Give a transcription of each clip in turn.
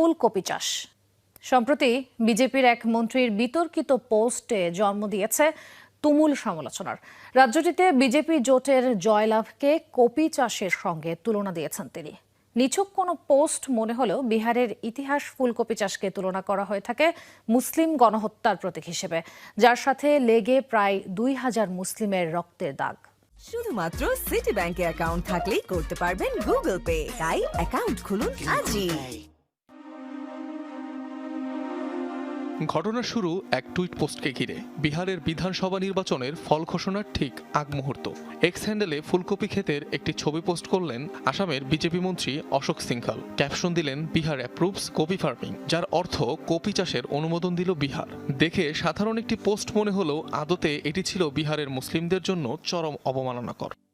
ফুলকপি চাষ। সম্প্রতি বিজেপির এক মন্ত্রীর বিতর্কিত পোস্টে জন্ম দিয়েছে তুমুল সমালোচনার। রাজ্যটিতে বিজেপি জোটের জয়লাভকে কপি চাষের সঙ্গে তুলনা দিয়েছেন তিনি। নিছক কোনো পোস্ট মনে হলেও বিহারের ইতিহাস ফুলকপি চাষকে তুলনা করা হয়ে থাকে মুসলিম গণহত্যার প্রতীক হিসেবে যার সাথে লেগে প্রায় দুই হাজার মুসলিমের রক্তের দাগ। শুধুমাত্র সিটি ব্যাংকে অ্যাকাউন্ট থাকলেই করতে পারবেন গুগল পে তাই অ্যাকাউন্ট খুলুন আজই। ঘটনার শুরু এক টুইট পোস্টকে ঘিরে। বিহারের বিধানসভা নির্বাচনের ফল ঘোষণার ঠিক আগ মুহূর্ত। এক্স হ্যান্ডেলে ফুলকপি ক্ষেতের একটি ছবি পোস্ট করলেন আসামের বিজেপি মন্ত্রী অশোক সিংঘাল ক্যাপশন দিলেন, বিহার অ্যাপ্রুভস কপি ফার্মিং যার অর্থ কপি চাষের অনুমোদন দিল বিহার। দেখে সাধারণ একটি পোস্ট মনে হলেও আদতে এটি ছিল বিহারের মুসলিমদের জন্য চরম অবমাননাকর।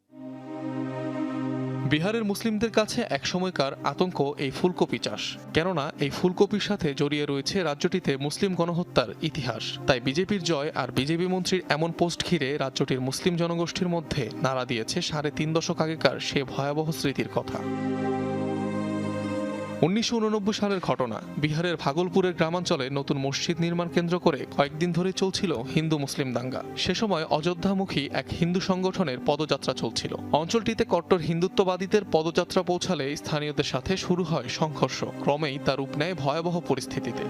বিহারের মুসলিমদের কাছে একসময়কার আতঙ্ক এই ফুলকপি চাষ। কেননা, এই ফুলকপির সাথে জড়িয়ে রয়েছে রাজ্যটিতে মুসলিম গণহত্যার ইতিহাস। তাই বিজেপির জয় আর বিজেপি মন্ত্রীর এমন পোস্ট ঘিরে রাজ্যটির মুসলিম জনগোষ্ঠীর মধ্যে নাড়া দিয়েছে সাড়ে তিন দশক আগেকার সে ভয়াবহ স্মৃতির কথা। উনিশশো উননব্বই সালের ঘটনা বিহারের ভাগলপুরের গ্রামাঞ্চলে নতুন মসজিদ নির্মাণ কেন্দ্র করে কয়েকদিন ধরে চলছিল হিন্দু মুসলিম দাঙ্গা। সে সময় অযোধ্যামুখী এক হিন্দু সংগঠনের পদযাত্রা চলছিল। অঞ্চলটিতে কট্টর হিন্দুত্ববাদীদের পদযাত্রা পৌঁছালে স্থানীয়দের সাথে শুরু হয় সংঘর্ষ। ক্রমেই তার রূপ নেয় ভয়াবহ পরিস্থিতিতে।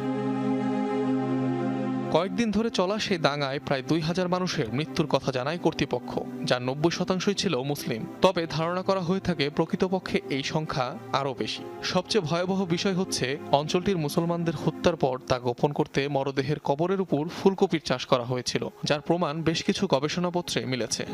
কয়েকদিন ধরে চলা সেই দাঙ্গায় প্রায় দুই হাজার মানুষের মৃত্যুর কথা জানায় কর্তৃপক্ষ যার নব্বই শতাংশই ছিল মুসলিম। তবে ধারণা করা হয়ে থাকে প্রকৃতপক্ষে এই সংখ্যা আরও বেশি। সবচেয়ে ভয়াবহ বিষয় হচ্ছে, অঞ্চলটির মুসলমানদের হত্যার পর তা গোপন করতে মরদেহের কবরের উপর ফুলকপির চাষ করা হয়েছিল, যার প্রমাণ বেশ কিছু গবেষণাপত্রে মিলেছে।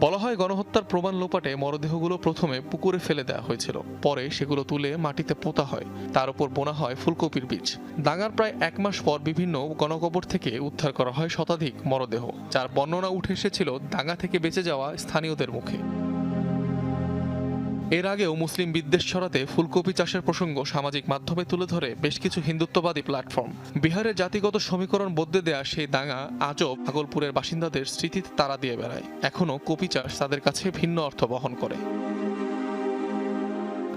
বলা হয় গণহত্যার প্রমাণ লোপাটে মরদেহগুলো প্রথমে পুকুরে ফেলে দেওয়া হয়েছিল। পরে সেগুলো তুলে মাটিতে পোতা হয়। তার উপর বোনা হয় ফুলকপির বীজ। দাঙ্গার প্রায় এক মাস পর বিভিন্ন গণকবর থেকে উদ্ধার করা হয় শতাধিক মরদেহ, যার বর্ণনা উঠে এসেছিল দাঙ্গা থেকে বেঁচে যাওয়া স্থানীয়দের মুখে। এর আগেও মুসলিম বিদ্বেষ ছড়াতে ফুলকপি চাষের প্রসঙ্গ সামাজিক মাধ্যমে তুলে ধরে বেশ কিছু হিন্দুত্ববাদী প্ল্যাটফর্ম বিহারের জাতিগত সমীকরণ বদলে দেয়া সেই দাঙ্গা আজও ভাগলপুরের বাসিন্দাদের স্মৃতিতে তারা দিয়ে বেড়ায়। এখনও কপি চাষ তাদের কাছে ভিন্ন অর্থ বহন করে।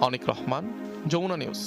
অনিক রহমান, যমুনা নিউজ।